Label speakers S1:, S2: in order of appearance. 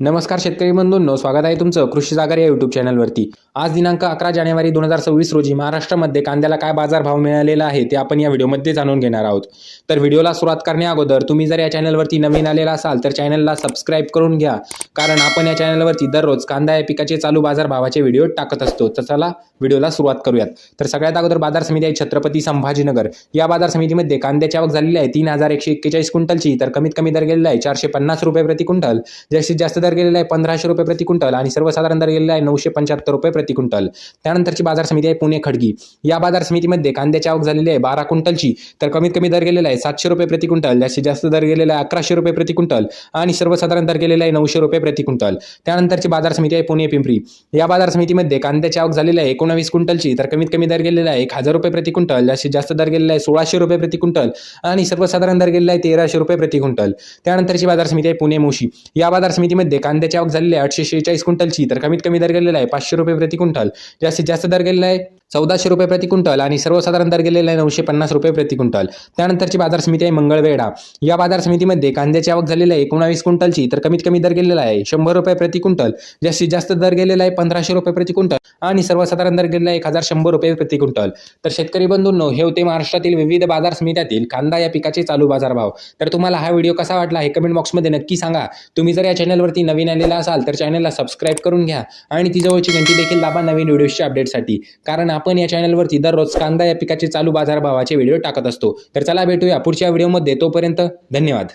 S1: नमस्कार शेतकरी बंधूंनो स्वागत आहे तुमचं कृषी जागर या युट्यूब चॅनलवरती आज दिनांक अकरा जानेवारी दोन हजार सव्वीस रोजी महाराष्ट्रामध्ये कांद्याला काय बाजारभाव मिळालेला आहे ते आपण या व्हिडिओमध्ये जाणून घेणार आहोत. तर व्हिडिओला सुरुवात करण्या अगोदर तुम्ही जर या चॅनलवरती नवीन आलेला असाल तर चॅनलला सबस्क्राईब करून घ्या. कारण आपण या चॅनलवरती दररोज कांदा या पिकाचे चालू बाजारभावाचे व्हिडिओ टाकत असतो. तर चला व्हिडिओला सुरुवात करूयात. तर सगळ्यात अगोदर बाजार समिती आहे छत्रपती संभाजीनगर. या बाजार समितीमध्ये कांद्याची आवक झालेली आहे तीन हजार एकशे एक्केचाळीस क्विंटलची. तर कमीत कमी दर गेलेला आहे चारशे पन्नास रुपये प्रति क्विंटल. जास्तीत जास्त दर गेलेला आहे पंधराशे रुपये प्रति क्विंटल. आणि सर्वसाधारण दर गेलेला आहे नऊशे पंच्याहत्तर रुपये प्रति क्विंटल. त्यानंतरची बाजार समिती आहे पुणे खडगी या बाजार समितीमध्ये कांद्याची आवक झालेली आहे बारा क्विंटलची. तर कमीत कमी दर गेलेला आहे सातशे रुपये प्रति क्विंटल. जास्तीत जास्त दर गेलेला आहे अकराशे रुपये प्रति क्विंटल. आणि सर्वसाधारण दर गेलेला आहे नऊशे रुपये प्रति क्विंटल. त्यानंतरची बाजार समिती आहे पुणे पिंपरी. या बाजार समितीमध्ये कांद्याची आवक झालेली आहे एकोणावीस क्विंटलची. तर कमीत कमी दर गेलेला आहे एक हजार रुपये प्रति क्विंटल. जास्तीत जास्त दर गेलेला आहे सोळाशे रुपये प्रति क्विंटल. आणि सर्वसाधारण दर गेलेला आहे तेराशे रुपये प्रति क्विंटल. त्यानंतरची बाजार समिती आहे पुणे मोशी. या बाजार समितीमध्ये कांद्याची आवक झालेली आहे आठशे शेहेचाळीस क्विंटलची. तर कमीत कमी दर गेलेला आहे पाचशे रुपये प्रति क्विंटल. जास्तीत जास्त दर गेलेला आहे चौदाशे रुपये प्रति क्विंटल आणि सर्वसाधारण दर गेलेला आहे नऊशे पन्नास रुपये प्रति क्विंटल. त्यानंतरची बाजार समिती आहे मंगळवेढा. या बाजार समितीमध्ये कांद्याची आवक झालेली आहे एकोणावीस क्विंटलची तर कमीत कमी दर गेलेला आहे शंभर रुपये प्रति क्विंटल. जास्तीत जास्त दर गेलेला आहे पंधराशे रुपये प्रति क्विंटल आणि सर्वसाधारण दर गेलेला आहे एक हजार शंभर रुपये प्रति क्विंटल. तर शेतकरी बंधूंनो हे होते महाराष्ट्रातील विविध बाजार समित्यातील कांदा या पिकाचे चालू बाजारभाव. तर तुम्हाला हा व्हिडिओ कसा वाटला हे कमेंट बॉक्समध्ये नक्की सांगा. तुम्ही जर या चॅनलवरती नवीन आलेला असाल तर चॅनलला सबस्क्राईब करून घ्या आणि ती जवळची घंटी देखील दाबा नवीन व्हिडिओच्या अपडेटसाठी कारण आपण या चॅनलवरती दररोज कांदा या पिकाचे चालू बाजारभावाचे व्हिडिओ टाकत असतो. तर चला भेटूया पुढच्या व्हिडिओमध्ये तोपर्यंत धन्यवाद.